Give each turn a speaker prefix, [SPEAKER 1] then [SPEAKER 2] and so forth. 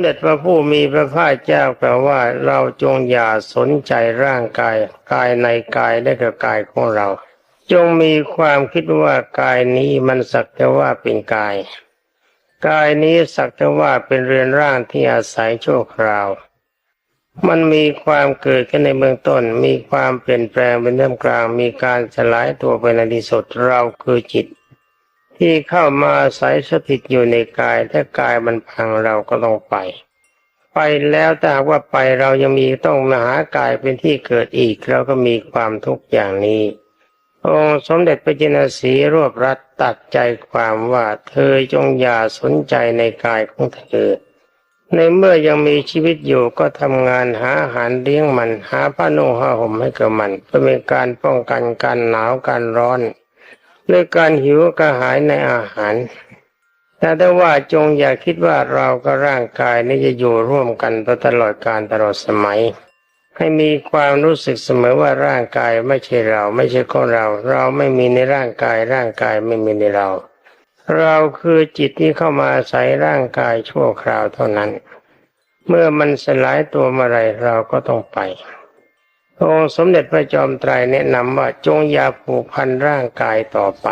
[SPEAKER 1] เด็จพระผู้มีพระภาคเจ้ากล่าวว่าเราจงอย่าสนใจร่างกายกายในกายและกับกายของเรา จงมีความคิดว่ากายนี้มันสักแต่ว่าเป็นกาย กายนี้สักแต่ว่าเป็นเรือนร่างที่อาศัยชั่วคราว มันมีความเกิดขึ้นในเบื้องต้น มีความเปลี่ยนแปลงเป็นเริ่มกลาง มีการสลายตัวไปในที่สุดเราคือจิต ที่เข้ามาอาศัยสถิตอยู่ในกายถ้ากายมันพังเราก็ต้องไป ไปแล้วแต่ว่าไปเรายังมีต้องมาหากายเป็นที่เกิดอีกเราก็มีความทุกข์อย่างนี้องค์สมเด็จพระจินสีรวบรัดตัดใจความว่าเธอจงอย่าสนใจในกายของเธอ ในเมื่อยังมีชีวิตอยู่ก็ทำงานหาอาหารเลี้ยงมันหาผ้านุ่งผ้าห่มให้กับมันเพื่อเป็นการป้องกันการหนาวการร้อน ด้วยการหิวกระหายในอาหาร แต่ได้ว่าจงอย่าคิดว่าเรากับร่างกายนี้จะอยู่ร่วมกันไปตลอดการตลอดสมัย ให้มีความรู้สึกเสมอว่าร่างกายไม่ใช่เราไม่ใช่ของเรา เราไม่มีในร่างกายร่างกายไม่มีในเรา เราคือจิตที่เข้ามาอาศัยร่างกายชั่วคราวเท่านั้น เมื่อมันสลายตัวเมื่อไรเราก็ต้องไป องค์สมเด็จพระจอมไตรแนะนำว่าจงอย่าผูกพันร่างกายต่อไป